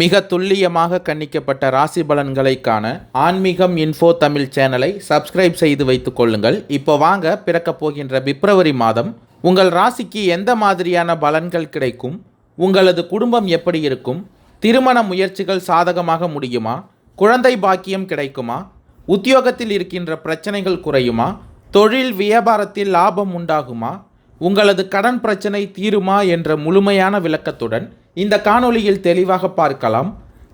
மிக துல்லியமாக கணிக்கப்பட்ட ராசி பலன்களை காண ஆன்மீகம் இன்ஃபோ தமிழ் சேனலை சப்ஸ்கிரைப் செய்து வைத்துக் கொள்ளுங்கள். இப்போ வாங்க பிறக்கப் போகின்ற பிப்ரவரி மாதம் உங்கள் ராசிக்கு எந்த மாதிரியான பலன்கள் கிடைக்கும்? உங்களது குடும்பம் எப்படி இருக்கும்? திருமண முயற்சிகள் சாதகமாக முடியுமா? குழந்தை பாக்கியம் கிடைக்குமா? உத்தியோகத்தில் இருக்கின்ற பிரச்சனைகள் குறையுமா? தொழில் வியாபாரத்தில் லாபம் உண்டாகுமா? உங்களது கடன் பிரச்சனை தீருமா? என்ற முழுமையான விளக்கத்துடன் இந்த காணொளியில் தெளிவாக பார்க்கலாம்.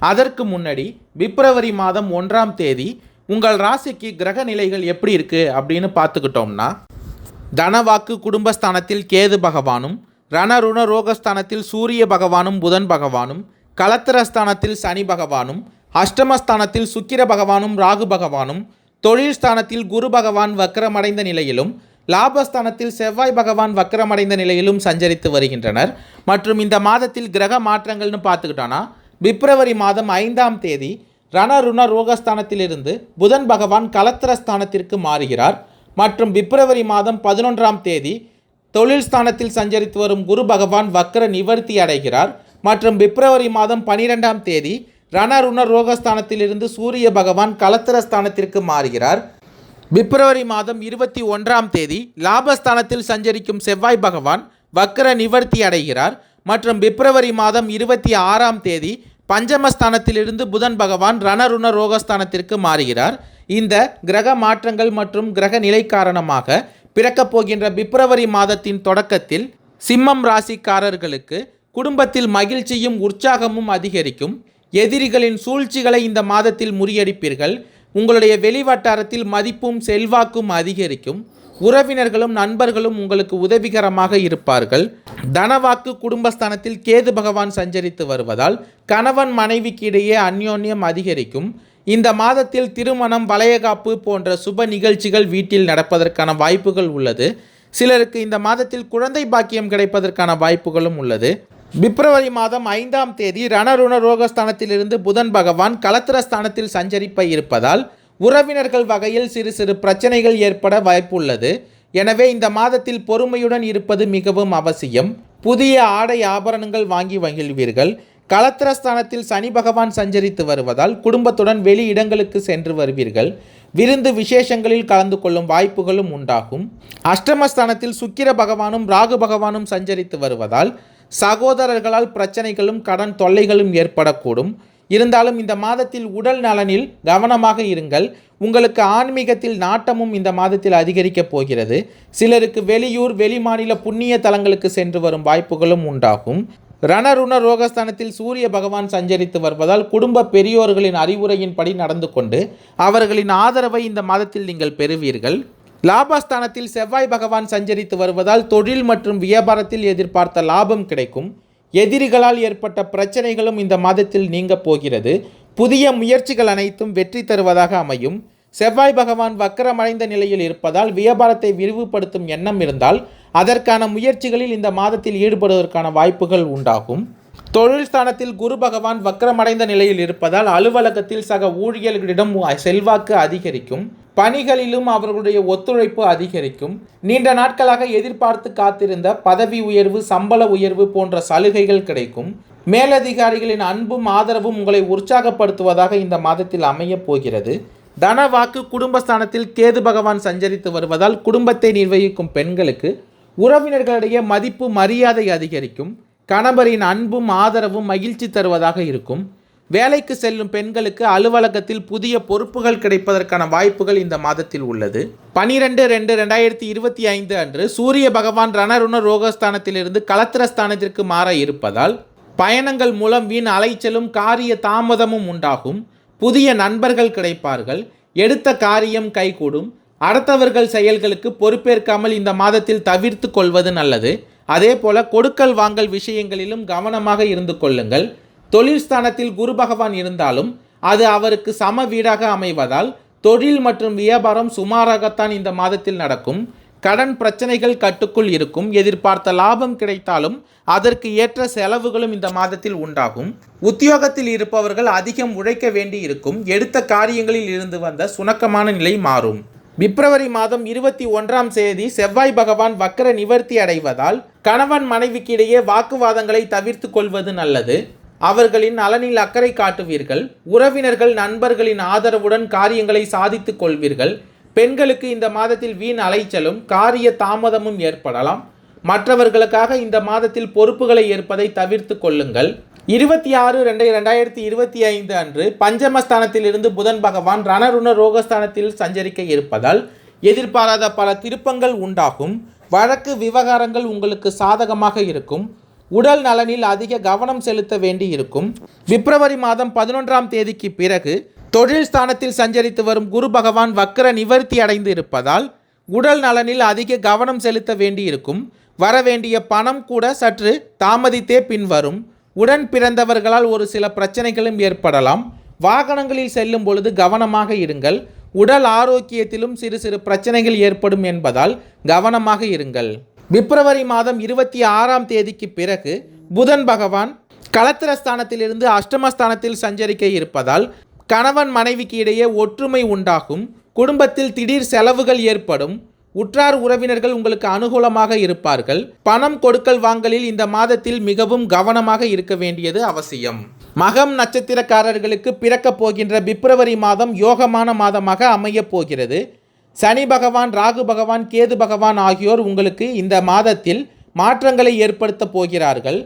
அதற்கு முன்னாடி பிப்ரவரி மாதம் ஒன்றாம் தேதி உங்கள் ராசிக்கு கிரக நிலைகள் எப்படி இருக்குது அப்படின்னு பார்த்துக்கிட்டோம்னா தனவாக்கு குடும்பஸ்தானத்தில் கேது பகவானும் ரணருண ரோகஸ்தானத்தில் சூரிய பகவானும் புதன் பகவானும் கலத்திரஸ்தானத்தில் சனி பகவானும் அஷ்டமஸ்தானத்தில் சுக்கிர பகவானும் ராகு பகவானும் தொழில் ஸ்தானத்தில் குரு பகவான் வக்கரமடைந்த நிலையிலும் லாபஸ்தானத்தில் செவ்வாய் பகவான் வக்கரமடைந்த நிலையிலும் சஞ்சரித்து வருகின்றனர். மற்றும் இந்த மாதத்தில் கிரக மாற்றங்கள்னு பார்த்துக்கிட்டோன்னா பிப்ரவரி மாதம் ஐந்தாம் தேதி ரணருண ரோகஸ்தானத்திலிருந்து புதன் பகவான் கலத்திரஸ்தானத்திற்கு மாறுகிறார். மற்றும் பிப்ரவரி மாதம் பதினொன்றாம் தேதி தொழில் ஸ்தானத்தில் சஞ்சரித்து வரும் குரு பகவான் வக்கர நிவர்த்தி அடைகிறார். மற்றும் பிப்ரவரி மாதம் பனிரெண்டாம் தேதி ரணருண ரோகஸ்தானத்திலிருந்து சூரிய பகவான் கலத்திரஸ்தானத்திற்கு மாறுகிறார். பிப்ரவரி மாதம் இருபத்தி ஒன்றாம் தேதி லாபஸ்தானத்தில் சஞ்சரிக்கும் செவ்வாய் பகவான் வக்கர நிவர்த்தி அடைகிறார். மற்றும் பிப்ரவரி மாதம் இருபத்தி ஆறாம் தேதி பஞ்சமஸ்தானத்திலிருந்து புதன் பகவான் ரணருண ரோகஸ்தானத்திற்கு மாறுகிறார். இந்த கிரக மாற்றங்கள் மற்றும் கிரக நிலை காரணமாக பிறக்கப் போகின்ற பிப்ரவரி மாதத்தின் தொடக்கத்தில் சிம்மம் ராசிக்காரர்களுக்கு குடும்பத்தில் மகிழ்ச்சியும் உற்சாகமும் அதிகரிக்கும். எதிரிகளின் சூழ்ச்சிகளை இந்த மாதத்தில் முறியடிப்பீர்கள். உங்களுடைய வெளிவட்டாரத்தில் மதிப்பும் செல்வாக்கும் அதிகரிக்கும். உறவினர்களும் நண்பர்களும் உங்களுக்கு உதவிகரமாக இருப்பார்கள். தனவாக்கு குடும்பஸ்தானத்தில் கேது பகவான் சஞ்சரித்து வருவதால் கணவன் மனைவிக்கு இடையே அந்யோன்யம் அதிகரிக்கும். இந்த மாதத்தில் திருமணம் வளையகாப்பு போன்ற சுப நிகழ்ச்சிகள் வீட்டில் நடப்பதற்கான வாய்ப்புகள் உள்ளது. சிலருக்கு இந்த மாதத்தில் குழந்தை பாக்கியம் கிடைப்பதற்கான வாய்ப்புகளும் உள்ளது. பிப்ரவரி மாதம் ஐந்தாம் தேதி ரணருண ரோகஸ்தானத்திலிருந்து புதன் பகவான் களத்திரஸ்தானத்தில் சஞ்சரிப்ப இருப்பதால் உறவினர்கள் வகையில் சிறு சிறு பிரச்சனைகள் ஏற்பட வாய்ப்புள்ளது. எனவே இந்த மாதத்தில் பொறுமையுடன் இருப்பது மிகவும் அவசியம். புதிய ஆடை ஆபரணங்கள் வாங்கி மகிழ்வீர்கள். கலத்திரஸ்தானத்தில் சனி பகவான் சஞ்சரித்து வருவதால் குடும்பத்துடன் வெளி இடங்களுக்கு சென்று வருவீர்கள். விருந்து விசேஷங்களில் கலந்து கொள்ளும் வாய்ப்புகளும் உண்டாகும். அஷ்டமஸ்தானத்தில் சுக்கிர பகவானும் ராகு பகவானும் சஞ்சரித்து வருவதால் சகோதரர்களால் பிரச்சனைகளும் கடன் தொல்லைகளும் ஏற்படக்கூடும். இருந்தாலும் இந்த மாதத்தில் உடல் நலனில் கவனமாக இருங்கள். உங்களுக்கு ஆன்மீகத்தில் நாட்டமும் இந்த மாதத்தில் அதிகரிக்கப் போகிறது. சிலருக்கு வெளியூர் வெளிமாநில புண்ணிய தலங்களுக்கு சென்று வரும் வாய்ப்புகளும் உண்டாகும். ரணருண ரோகஸ்தானத்தில் சூரிய பகவான் சஞ்சரித்து வருவதால் குடும்ப பெரியோர்களின் அறிவுரையின்படி நடந்து கொண்டு அவர்களின் ஆதரவை இந்த மாதத்தில் நீங்கள் பெறுவீர்கள். லாபஸ்தானத்தில் செவ்வாய் பகவான் சஞ்சரித்து வருவதால் தொழில் மற்றும் வியாபாரத்தில் எதிர்பார்த்த லாபம் கிடைக்கும். எதிரிகளால் ஏற்பட்ட பிரச்சனைகளும் இந்த மாதத்தில் நீங்க போகிறது. புதிய முயற்சிகள் அனைத்தும் வெற்றி தருவதாக அமையும். செவ்வாய் பகவான் வக்கரமடைந்த நிலையில் இருப்பதால் வியாபாரத்தை விரிவுபடுத்தும் எண்ணம் இருந்தால் அதற்கான முயற்சிகளில் இந்த மாதத்தில் ஈடுபடுவதற்கான வாய்ப்புகள் உண்டாகும். தொழில் ஸ்தானத்தில் குரு பகவான் வக்கரமடைந்த நிலையில் இருப்பதால் அலுவலகத்தில் சக ஊழியர்களிடம் செல்வாக்கு அதிகரிக்கும். பணிகளிலும் அவர்களுடைய ஒத்துழைப்பு அதிகரிக்கும். நீண்ட நாட்களாக எதிர்பார்த்து காத்திருந்த பதவி உயர்வு சம்பள உயர்வு போன்ற சலுகைகள் கிடைக்கும். மேலதிகாரிகளின் அன்பும் ஆதரவும் உங்களை உற்சாகப்படுத்துவதாக இந்த மாதத்தில் அமையப் போகிறது. தனவாக்கு குடும்பஸ்தானத்தில் கேது பகவான் சஞ்சரித்து வருவதால் குடும்பத்தை நிர்வகிக்கும் பெண்களுக்கு உறவினர்களிடையே மதிப்பு மரியாதை அதிகரிக்கும். கணவரின் அன்பும் ஆதரவும் மகிழ்ச்சி தருவதாக இருக்கும். வேலைக்கு செல்லும் பெண்களுக்கு அலுவலகத்தில் புதிய பொறுப்புகள் கிடைப்பதற்கான வாய்ப்புகள் இந்த மாதத்தில் உள்ளது. பனிரெண்டு ரெண்டு ரெண்டாயிரத்தி இருபத்தி ஐந்து அன்று சூரிய பகவான் ரணருண ரோகஸ்தானத்திலிருந்து கலத்திரஸ்தானத்திற்கு மாற இருப்பதால் பயணங்கள் மூலம் வீண் அலைச்சலும் காரிய தாமதமும் உண்டாகும். புதிய நண்பர்கள் கிடைப்பார்கள். எடுத்த காரியம் கைகூடும். அடுத்தவர்கள் செயல்களுக்கு பொறுப்பேற்காமல் இந்த மாதத்தில் தவிர்த்து கொள்வது நல்லது. அதே போல கொடுக்கல் வாங்கல் விஷயங்களிலும் கவனமாக இருந்து கொள்ளுங்கள். தொழில் ஸ்தானத்தில் குரு பகவான் இருந்தாலும் அது அவருக்கு சம வீடாக அமைவதால் தொழில் மற்றும் வியாபாரம் சுமாராகத்தான் இந்த மாதத்தில் நடக்கும். கடன் பிரச்சனைகள் கட்டுக்குள் இருக்கும். எதிர்பார்த்த லாபம் கிடைத்தாலும் அதற்கு ஏற்ற செலவுகளும் இந்த மாதத்தில் உண்டாகும். உத்தியோகத்தில் இருப்பவர்கள் அதிகம் உழைக்க வேண்டி இருக்கும் எடுத்த காரியங்களில் இருந்து வந்த சுணக்கமான நிலை மாறும். பிப்ரவரி மாதம் இருபத்தி ஒன்றாம் தேதி செவ்வாய் பகவான் வக்கர நிவர்த்தி அடைவதால் கணவன் மனைவிக்கிடையே வாக்குவாதங்களை தவிர்த்து கொள்வது நல்லது. அவர்களின் நலனில் அக்கறை காட்டுவீர்கள். உறவினர்கள் நண்பர்களின் ஆதரவுடன் காரியங்களை சாதித்துக் கொள்வீர்கள். பெண்களுக்கு இந்த மாதத்தில் வீண் அலைச்சலும் காரிய தாமதமும் ஏற்படலாம். மற்றவர்களுக்காக இந்த மாதத்தில் பொறுப்புகளை ஏற்பதை தவிர்த்து கொள்ளுங்கள். இருபத்தி ஆறு ரெண்டு ரெண்டாயிரத்தி இருபத்தி ஐந்து அன்று பஞ்சமஸ்தானத்திலிருந்து புதன் பகவான் ரணருண ரோகஸ்தானத்தில் சஞ்சரிக்க இருப்பதால் எதிர்பாராத பல திருப்பங்கள் உண்டாகும். வழக்கு விவகாரங்கள் உங்களுக்கு சாதகமாக இருக்கும். உடல் நலனில் அதிக கவனம் செலுத்த வேண்டி இருக்கும் பிப்ரவரி மாதம் பதினொன்றாம் தேதிக்கு பிறகு தொழில் ஸ்தானத்தில் சஞ்சரித்து வரும் குரு பகவான் வக்கர நிவர்த்தி அடைந்து இருப்பதால் உடல் நலனில் அதிக கவனம் செலுத்த வேண்டி இருக்கும் வரவேண்டிய பணம் கூட சற்று தாமதித்தே பின்வரும். உடன் பிறந்தவர்களால் ஒரு சில பிரச்சனைகளும் ஏற்படலாம். வாகனங்களில் செல்லும் பொழுது கவனமாக இருங்கள். உடல் ஆரோக்கியத்திலும் சிறு சிறு பிரச்சனைகள் ஏற்படும் என்பதால் கவனமாக இருங்கள். பிப்ரவரி மாதம் இருபத்தி ஆறாம் தேதிக்கு பிறகு புதன் பகவான் களத்திரஸ்தானத்திலிருந்து அஷ்டமஸ்தானத்தில் சஞ்சரிக்க இருப்பதால் கணவன் மனைவிக்கு இடையே ஒற்றுமை உண்டாகும். குடும்பத்தில் திடீர் செலவுகள் ஏற்படும். உற்றார் உறவினர்கள் உங்களுக்கு அனுகூலமாக இருப்பார்கள். பணம் கொடுக்கல் வாங்கலில் இந்த மாதத்தில் மிகவும் கவனமாக இருக்க வேண்டியது அவசியம். மகம் நட்சத்திரக்காரர்களுக்கு பிறக்கப் போகின்ற பிப்ரவரி மாதம் யோகமான மாதமாக அமையப் போகிறது. சனி பகவான் ராகு பகவான் கேது பகவான் ஆகியோர் உங்களுக்கு இந்த மாதத்தில் மாற்றங்களை ஏற்படுத்த போகிறார்கள்.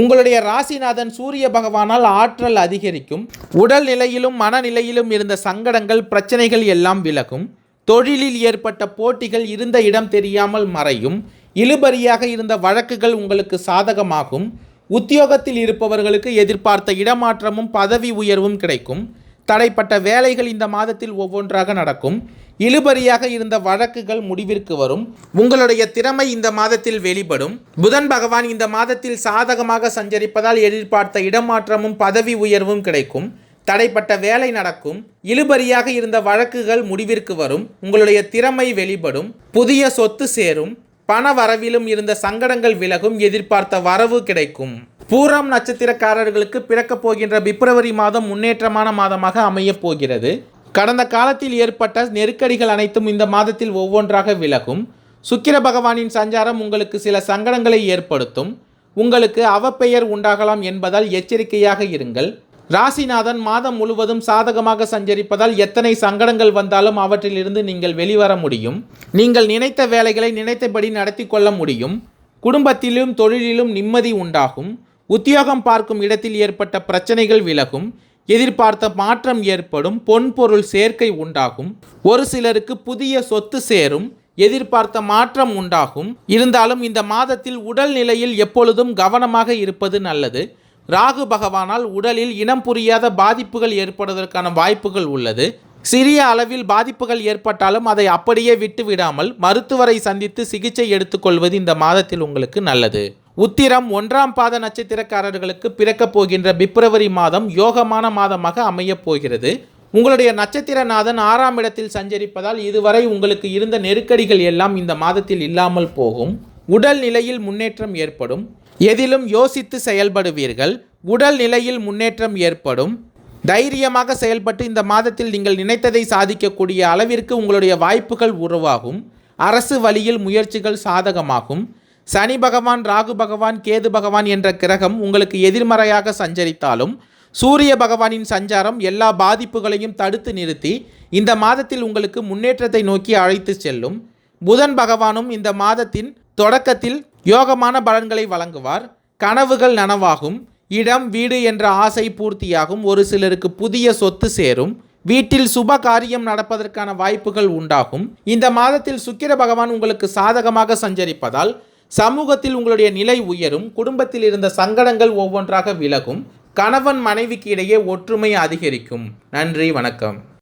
உங்களுடைய ராசிநாதன் சூரிய பகவானால் ஆற்றல் அதிகரிக்கும். உடல் நிலையிலும் மனநிலையிலும் இருந்த சங்கடங்கள் பிரச்சனைகள் எல்லாம் விலகும். தொழிலில் ஏற்பட்ட போட்டிகள் இருந்த இடம் தெரியாமல் மறையும். இழுபறியாக இருந்த வழக்குகள் உங்களுக்கு சாதகமாகும். உத்தியோகத்தில் இருப்பவர்களுக்கு எதிர்பார்த்த இடமாற்றமும் பதவி உயர்வும் கிடைக்கும். தடைப்பட்ட வேலைகள் இந்த மாதத்தில் ஒவ்வொன்றாக நடக்கும். இழுபறியாக இருந்த வழக்குகள் முடிவிற்கு வரும். உங்களுடைய திறமை இந்த மாதத்தில் வெளிப்படும். புதன் பகவான் இந்த மாதத்தில் சாதகமாக சஞ்சரிப்பதால் எதிர்பார்த்த இடமாற்றமும் பதவி உயர்வும் கிடைக்கும். தடைப்பட்ட வேலை நடக்கும். இழுபறியாக இருந்த வழக்குகள் முடிவிற்கு வரும். உங்களுடைய திறமை வெளிப்படும். புதிய சொத்து சேரும். பண வரவிலும் இருந்த சங்கடங்கள் விலகும். எதிர்பார்த்த வரவு கிடைக்கும். பூரம் நட்சத்திரக்காரர்களுக்கு பிறக்கப் போகின்ற பிப்ரவரி மாதம் முன்னேற்றமான மாதமாக அமையப் போகிறது. கடந்த காலத்தில் ஏற்பட்ட நெருக்கடிகள் அனைத்தும் இந்த மாதத்தில் ஒவ்வொன்றாக விலகும். சுக்கிர பகவானின் சஞ்சாரம் உங்களுக்கு சில சங்கடங்களை ஏற்படுத்தும். உங்களுக்கு அவப்பெயர் உண்டாகலாம் என்பதால் எச்சரிக்கையாக இருங்கள். ராசிநாதன் மாதம் முழுவதும் சாதகமாக சஞ்சரிப்பதால் எத்தனை சங்கடங்கள் வந்தாலும் அவற்றிலிருந்து நீங்கள் வெளிவர முடியும். நீங்கள் நினைத்த வேலைகளை நினைத்தபடி நடத்தி கொள்ள முடியும். குடும்பத்திலும் தொழிலிலும் நிம்மதி உண்டாகும். உத்தியோகம் பார்க்கும் இடத்தில் ஏற்பட்ட பிரச்சனைகள் விலகும். எதிர்பார்த்த மாற்றம் ஏற்படும் பொன்பொருள் சேர்க்கை உண்டாகும். ஒரு சிலருக்கு புதிய சொத்து சேரும் எதிர்பார்த்த மாற்றம் உண்டாகும். இருந்தாலும் இந்த மாதத்தில் உடல் நிலையில் எப்பொழுதும் கவனமாக இருப்பது நல்லது. ராகு பகவானால் உடலில் இனம் புரியாத பாதிப்புகள் ஏற்படுவதற்கான வாய்ப்புகள் உள்ளது. சிறிய அளவில் பாதிப்புகள் ஏற்பட்டாலும் அதை அப்படியே விட்டு விடாமல் மருத்துவரை சந்தித்து சிகிச்சை எடுத்துக்கொள்வது இந்த மாதத்தில் உங்களுக்கு நல்லது. உத்திரம் ஒன்றாம் பாத நட்சத்திரக்காரர்களுக்கு பிறக்கப் போகின்ற பிப்ரவரி மாதம் யோகமான மாதமாக அமையப் போகிறது. உங்களுடைய நட்சத்திரநாதன் ஆறாம் இடத்தில் சஞ்சரிப்பதால் இதுவரை உங்களுக்கு இருந்த நெருக்கடிகள் எல்லாம் இந்த மாதத்தில் இல்லாமல் போகும். உடல் நிலையில் முன்னேற்றம் ஏற்படும். எதிலும் யோசித்து செயல்படுவீர்கள். உடல் நிலையில் முன்னேற்றம் ஏற்படும். தைரியமாக செயல்பட்டு இந்த மாதத்தில் நீங்கள் நினைத்ததை சாதிக்கக்கூடிய அளவிற்கு உங்களுடைய வாய்ப்புகள் உருவாகும். அரசு வழியில் முயற்சிகள் சாதகமாகும். சனி பகவான் ராகு பகவான் கேது பகவான் என்ற கிரகம் உங்களுக்கு எதிர்மறையாக சஞ்சரித்தாலும் சூரிய பகவானின் சஞ்சாரம் எல்லா பாதிப்புகளையும் தடுத்து நிறுத்தி இந்த மாதத்தில் உங்களுக்கு முன்னேற்றத்தை நோக்கி அழைத்து செல்லும். புதன் பகவானும் இந்த மாதத்தின் தொடக்கத்தில் யோகமான பலன்களை வழங்குவார். கனவுகள் நனவாகும். இடம் வீடு என்ற ஆசை பூர்த்தியாகும். ஒரு சிலருக்கு புதிய சொத்து சேரும். வீட்டில் சுப காரியம் நடப்பதற்கான வாய்ப்புகள் உண்டாகும். இந்த மாதத்தில் சுக்கிர பகவான் உங்களுக்கு சாதகமாக சஞ்சரிப்பதால் சமூகத்தில் உங்களுடைய நிலை உயரும் குடும்பத்தில் இருந்த சங்கடங்கள் ஒவ்வொன்றாக விலகும் கணவன் மனைவிக்கு இடையே ஒற்றுமை அதிகரிக்கும். நன்றி வணக்கம்.